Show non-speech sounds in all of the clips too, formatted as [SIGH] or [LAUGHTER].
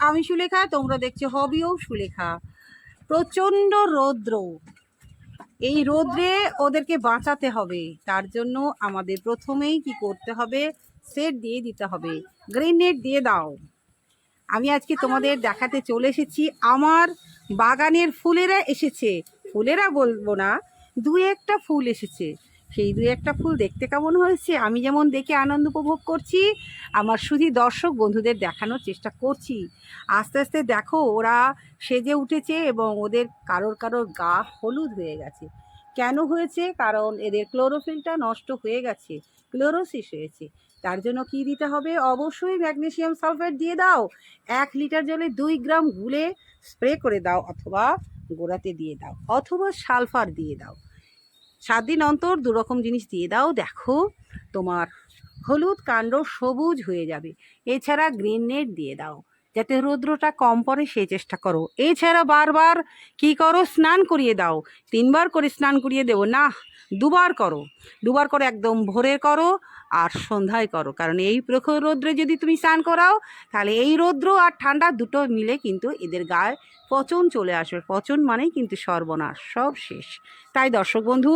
আমি সুলেখা, তোমরা দেখছ হবিও সুলেখা। প্রচণ্ড রৌদ্র। এই রোদ্রে ওদেরকে বাঁচাতে হবে। তার জন্য আমাদের প্রথমেই কি করতে হবে? সেট দিয়ে দিতে হবে। গ্রিন নেট দিয়ে দাও। আমি আজকে তোমাদের দেখাতে চলে এসেছি। আমার বাগানের ফুলেরা এসেছে। ফুলেরা বলব না, দু একটা ফুল এসেছে। সেই দু একটা ফুল দেখতে কেমন হয়েছে? আমি যেমন দেখে আনন্দ উপভোগ করছি, আমার শুধু দর্শক বন্ধুদের দেখানোর চেষ্টা করছি। আস্তে আস্তে দেখো, ওরা সেজে উঠেছে এবং ওদের কারোর কারোর গা হলুদ হয়ে গেছে। কেন হয়েছে? কারণ এদের ক্লোরোফিলটা নষ্ট হয়ে গেছে, ক্লোরোসিস হয়েছে। তার জন্য কি দিতে হবে? অবশ্যই ম্যাগনেশিয়াম সালফেট দিয়ে দাও। এক লিটার জলে দুই গ্রাম গুলে স্প্রে করে দাও অথবা গোড়াতে দিয়ে দাও, অথবা সালফার দিয়ে দাও। সাত দিন অন্তর দুরকম জিনিস দিয়ে দাও, দেখো তোমার হলুদ কাণ্ড সবুজ হয়ে যাবে। এছাড়া গ্রিন নেট দিয়ে দাও, যাতে রৌদ্রটা কম পড়ে সেই চেষ্টা করো। এছাড়া বারবার কি করো, স্নান করিয়ে দাও। তিনবার করে স্নান করিয়ে দেবো, না, দুবার করো। দুবার করে একদম ভোরে করো আর সন্ধ্যায় করো। কারণ এই প্রখর রৌদ্রে যদি তুমি স্নান করাও, তাহলে এই রৌদ্র আর ঠান্ডা দুটো মিলে কিন্তু এদের গায়ে পচন চলে আসবে। পচন মানেই কিন্তু সর্বনাশ, সব শেষ। তাই দর্শক বন্ধু,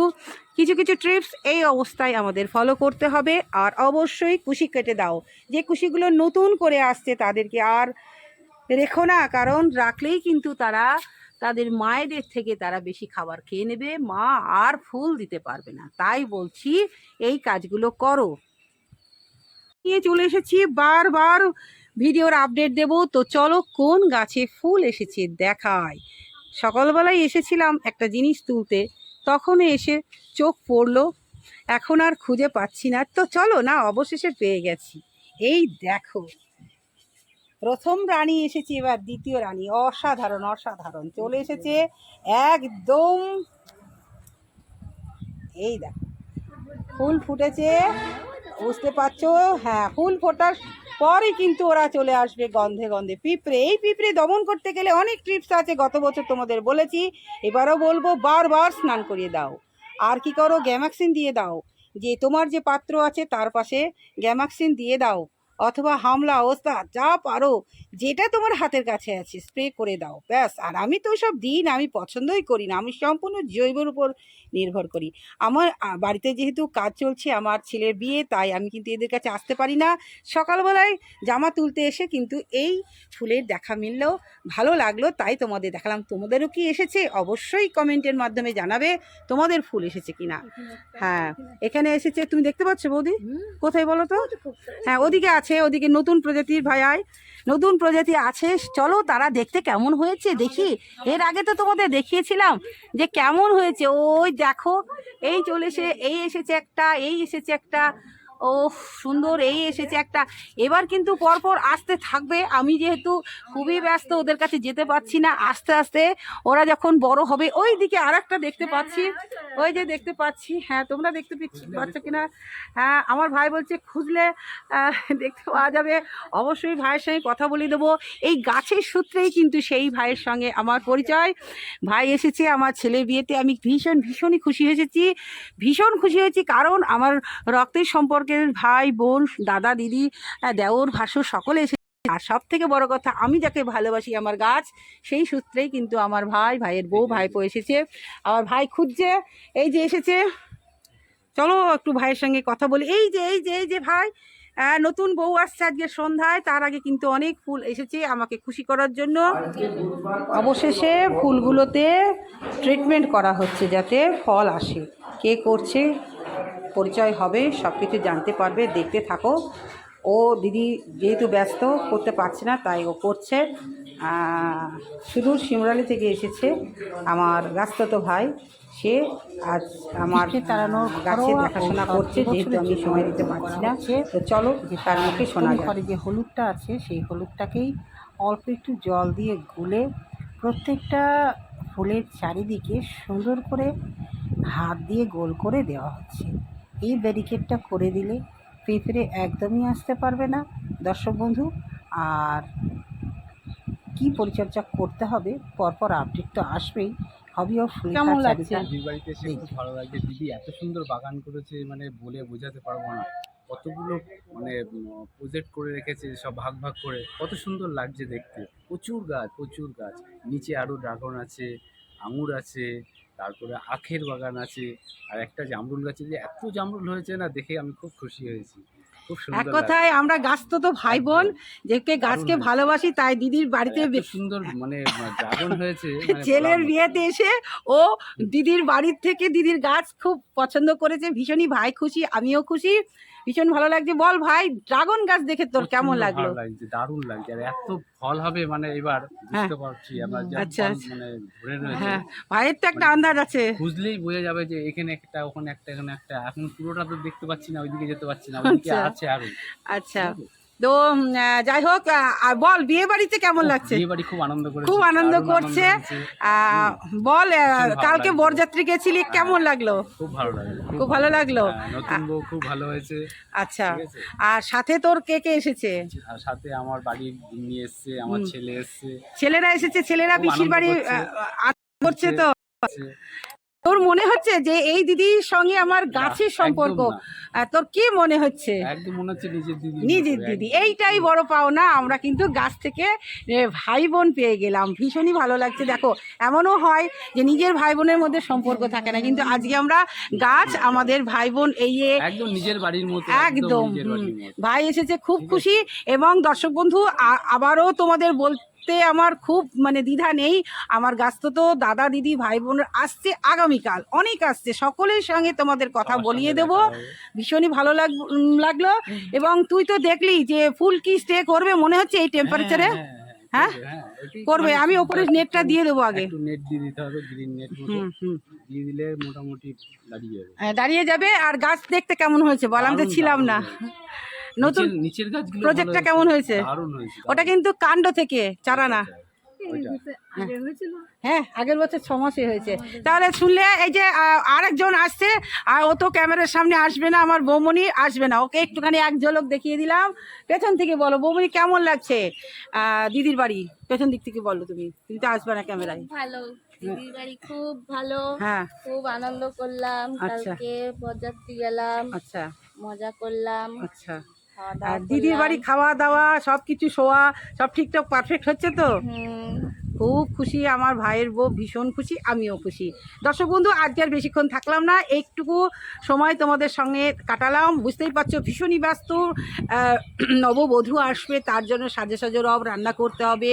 কিছু কিছু ট্রিপস এই অবস্থায় আমাদের ফলো করতে হবে। আর অবশ্যই কুশি কেটে দাও। যে কুশিগুলো নতুন করে আসছে তাদেরকে আর রেখো না। কারণ রাখলেই কিন্তু তারা তাদের মায়েদের থেকে তারা বেশি খাবার খেয়ে নেবে। মা আর ফুল দিতে পারবে না। তাই বলছি, এই কাজগুলো করো। নিয়ে চলে এসেছি। বারবার ভিডিওর আপডেট দেব। তো চলো কোন গাছে ফুল এসেছে দেখায় সকালবেলায় এসেছিলাম একটা জিনিস তুলতে। তখন এসে চোখ পড়ল। এখন আর খুঁজে পাচ্ছি না। তো চলো না, অবশেষে পেয়ে গেছি। এই দেখো। প্রথম রানী এসেছে, এবার দ্বিতীয় রানী। অসাধারণ অসাধারণ। চলে এসেছে একদম এই দেখো। ফুল ফুটেছে। বুঝতে পারছ? হ্যাঁ ফুল ফোটার পরে কিন্তু ওরা চলে আসবে গন্ধে গন্ধে। পিঁপড়ে, এই পিঁপড়ে দমন করতে গেলে অনেক ট্রিপস আছে, গত বছর তোমাদের বলেছি। এবারও বলব, বারবার স্নান করিয়ে দাও। আর কি করো? গ্যামাক্সিন দিয়ে দাও। যে তোমার যে পাত্র আছে, তার পাশে গ্যামাক্সিন দিয়ে দাও। অথবা হামলা অবস্থা যা পারো যেটা তোমার হাতের কাছে আছে স্প্রে করে দাও ব্যাস। আর আমি তো সব দিন আমি পছন্দই করি না আমি সম্পূর্ণ জৈবের উপর নির্ভর করি। আমার বাড়িতে যেহেতু কাজ চলছে আমার ছেলের বিয়ে তাই আমি কিন্তু এদের কাছে আসতে পারি না। সকালবেলায় জামা তুলতে এসে কিন্তু এই ফুলের দেখা মিললেও ভালো লাগল তাই তোমাদের দেখালাম। তোমাদেরও কি এসেছে? অবশ্যই কমেন্টের মাধ্যমে জানাবে তোমাদের ফুল এসেছে কিনা। হ্যাঁ এখানে এসেছে তুমি দেখতে পাচ্ছ বৌদি? কোথায় বলো তো? হ্যাঁ ওদিকে আছে। ওদিকে নতুন প্রজাতির ভাইয়াই নতুন প্রজাতি আছে। চলো তারা দেখতে কেমন হয়েছে, দেখি। এর আগে তো তোমাদের দেখিয়েছিলাম যে কেমন হয়েছে। ওই দেখো, এই চলেছে এই এসেছে একটা, এই এসেছে একটা। ও সুন্দর, এই এসেছে একটা। এবার কিন্তু পরপর আসতে থাকবে। আমি যেহেতু খুবই ব্যস্ত, ওদের কাছে যেতে পারছি না। আস্তে আস্তে ওরা যখন বড় হবে ওই দিকে আর একটা দেখতে পাচ্ছি। ওই যে দেখতে পাচ্ছি। হ্যাঁ তোমরা দেখতে পাচ্ছ কিনা? হ্যাঁ আমার ভাই বলছে, খুঁজলে দেখতে পাওয়া যাবে। অবশ্যই ভাইয়ের সঙ্গে কথা বলে দেবো। এই গাছের সূত্রেই কিন্তু সেই ভাইয়ের সঙ্গে আমার পরিচয়। ভাই এসেছে, আমার ছেলের বিয়েতে। আমি ভীষণ, ভীষণই খুশি হয়েছি। ভীষণ খুশি হয়েছি, কারণ আমার রক্তের সম্পর্কের ভাই, বোন, দাদা, দিদি দেওর, ভাসুর সকলে এসে আর সব থেকে বড় কথা, আমি যাকে ভালোবাসি, আমার গাছ, সেই সূত্রেই কিন্তু আমার ভাই, ভাইয়ের বউ ভাই ভাইপো এসেছে। আমার ভাই খুঁজছে, এই যে এসেছে। চলো একটু ভাইয়ের সঙ্গে কথা বলি। এই যে এই যে এই যে ভাই নতুন বউ আসছে আজকে সন্ধ্যায়। তার আগে কিন্তু অনেক ফুল এসেছে আমাকে খুশি করার জন্য। অবশেষে ফুলগুলোতে ট্রিটমেন্ট করা হচ্ছে যাতে ফল আসে। কে করছে? পরিচয় হবে সব কিছু জানতে পারবে দেখতে থাকো। ও দিদি যেহেতু ব্যস্ত করতে পারছে না তাই ও করছে। সুদূর শিমরালি থেকে এসেছে আমার গাছতত ভাই। সে আজ আমার তাড়ানোর গাছে দেখাশোনা করছে যেহেতু আমি সময় দিতে পারছি না। তো চলো তার মুখে শোনা ঘরে যে হলুদটা আছে সেই হলুদটাকেই অল্প একটু জল দিয়ে গুলে প্রত্যেকটা ফুলের চারিদিকে সুন্দর করে হাত দিয়ে গোল করে দেওয়া হচ্ছে। এই ব্যারিকেডটা করে দিলে পেঁপড়ে একদমই আসতে পারবে না। দর্শক বন্ধু আর কি পরিচর্যা করতে হবে? পরপর আপডেট তো আসবেই। হবি ও ফুল কেমন লাগছে? দিদির বাড়িতে এসে খুব ভালো লাগছে। দিদি এত সুন্দর বাগান করেছে মানে বলে বোঝাতে পারব না। কতগুলো মানে প্রজেক্ট করে রেখেছে সব ভাগ ভাগ করে। কত সুন্দর লাগছে দেখতে। প্রচুর গাছ প্রচুর গাছ। নিচে আরও ড্রাগন আছে আঙুর আছে তারপরে আখের বাগান আছে আর একটা জামরুল গাছে যে এত জামরুল হয়েছে না দেখে আমি খুব খুশি হয়েছি। খুব এক কথায় আমরা গাছ তো তো ভাই বোন যেকে গাছকে ভালোবাসি তাই দিদির বাড়িতে সুন্দর মানে ড্রাগন হয়েছে [LAUGHS] মানে ছেলের বিয়েতে এসে ও দিদির বাড়ির থেকে দিদির গাছ খুব পছন্দ করেছে ভীষণই ভাই খুশি আমিও খুশি। ভীষণ ভালো লাগছে। বল ভাই ড্রাগন গাছ দেখে তোর কেমন লাগল? লাগছে দারুণ লাগছে। আর এত ফল হবে মানে এবার বুঝতে পারছি আমরা আচ্ছা, আচ্ছা। মানে ঘুরে রয়েছে। হ্যাঁ ভাইয়ের তো একটা আন্দাজ আছে। বুঝলেই বোঝা যাবে যে এখানে একটা ওখানে একটা এখানে একটা। এখন পুরোটা তো দেখতে পাচ্ছি না ওইদিকে যেতে পারছি না ওইদিকে আচ্ছা। আছে আরও। আচ্ছা। তো যাই হোক আর বল বিয়ে বাড়িতে কেমন লাগছে? খুব আনন্দ করেছে খুব আনন্দ করছে। বল কালকে বরযাত্রী গেছিলি কেমন লাগল? খুব ভালো লাগল খুব ভালো লাগল? হ্যাঁ, নতুন বউ খুব ভালো হয়েছে। আচ্ছা আর সাথে তোর কে কে এসেছে? সাথে আমার বাড়ির নিয়ে এসছে আমার ছেলে এসছে। ছেলেরা এসেছে ছেলেরা পিসির বাড়ি করছে। করছে তো। তোর মনে হচ্ছে যে এই দিদির সঙ্গে আমার গাছের সম্পর্ক? না। তোর কি মনে হচ্ছে? নিজের দিদি। এইটাই বড় পাওনা। আমরা কিন্তু গাছ থেকে ভাই বোন পেয়ে গেলাম। ভীষণই ভালো লাগছে। দেখো এমনও হয় যে নিজের ভাই বোনের মধ্যে সম্পর্ক থাকে না। কিন্তু আজকে আমরা গাছ আমাদের ভাই বোন এই একদম নিজের বাড়ির মতো একদম ভাই এসেছে খুব খুশি এবং দর্শক বন্ধু আবারও তোমাদের বলতে আমার খুব মানে দ্বিধা নেই। আমার গাছ তো তো দাদা দিদি ভাই বোন আসছে আগামীকাল অনেক আসছে। সকলের সঙ্গে তোমাদের কথা বলিয়ে দেবো। ভীষণই ভালো লাগ লাগল। এবং তুই তো দেখলি যে ফুল কি স্টে করবে মনে হচ্ছে এই টেম্পারেচারে হ্যাঁ, হ্যাঁ, হ্যাঁ? হ্যাঁ, করবে। মানে আমি ওপরে নেটটা দিয়ে দেবো আগে। নেট দিয়ে দিতে হবে গ্রিন নেট দিয়ে দিলে মোটামুটি দাঁড়িয়ে যাবে। দাঁড়িয়ে যাবে। আর গাছ দেখতে কেমন হয়েছে বল? আমি তো ছিলাম না। নতুন নিচের- গাছগুলো প্রজেক্টটা কেমন হয়েছে? দারুণ হয়েছে ওটা কিন্তু কাণ্ড থেকে চারা না। হ্যাঁ আগের বছর ছ হয়েছে। তাহলে শুনলে এই যে আরেকজন আসছে আর ও তো ক্যামেরার সামনে আসবে না আমার বৌমনি আসবে না। ওকে একটুখানি এক ঝলক দেখিয়ে দিলাম। পেছন থেকে বলো বৌমনি কেমন লাগছে? দিদির বাড়ি পেছন দিক থেকে বলো তুমি। তুমি তো আসবে না ক্যামেরায়। ভালো। দিদির বাড়ি খুব ভালো। হ্যাঁ। খুব আনন্দ করলাম। আচ্ছা। কালকে বরযাত্রী গেলাম। আচ্ছা। মজা করলাম। আচ্ছা। আর দিদির বাড়ি খাওয়া দাওয়া সব কিছু শোয়া সব ঠিকঠাক পারফেক্ট হচ্ছে তো? খুব খুশি আমার ভাইয়ের বউ ভীষণ খুশি আমিও খুশি। দর্শক বন্ধু আজকে আর বেশিক্ষণ থাকলাম না একটুকু সময় তোমাদের সঙ্গে কাটালাম। বুঝতেই পারছ ভীষণই ব্যস্ত। নববধূ আসবে তার জন্য সাজে সাজে রব রান্না করতে হবে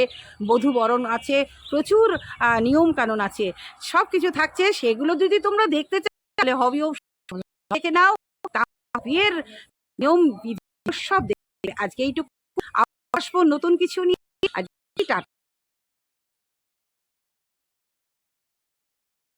বধূ বরণ আছে প্রচুর নিয়ম কানুন আছে। সব কিছু থাকছে সেগুলো যদি তোমরা দেখতে চাও তাহলে হবিও দেখে নাও বিয়ের নিয়ম বিধি সব দেখে। আজকে এইটুকু। আসব নতুন কিছু নিয়ে। আজকে টাটা।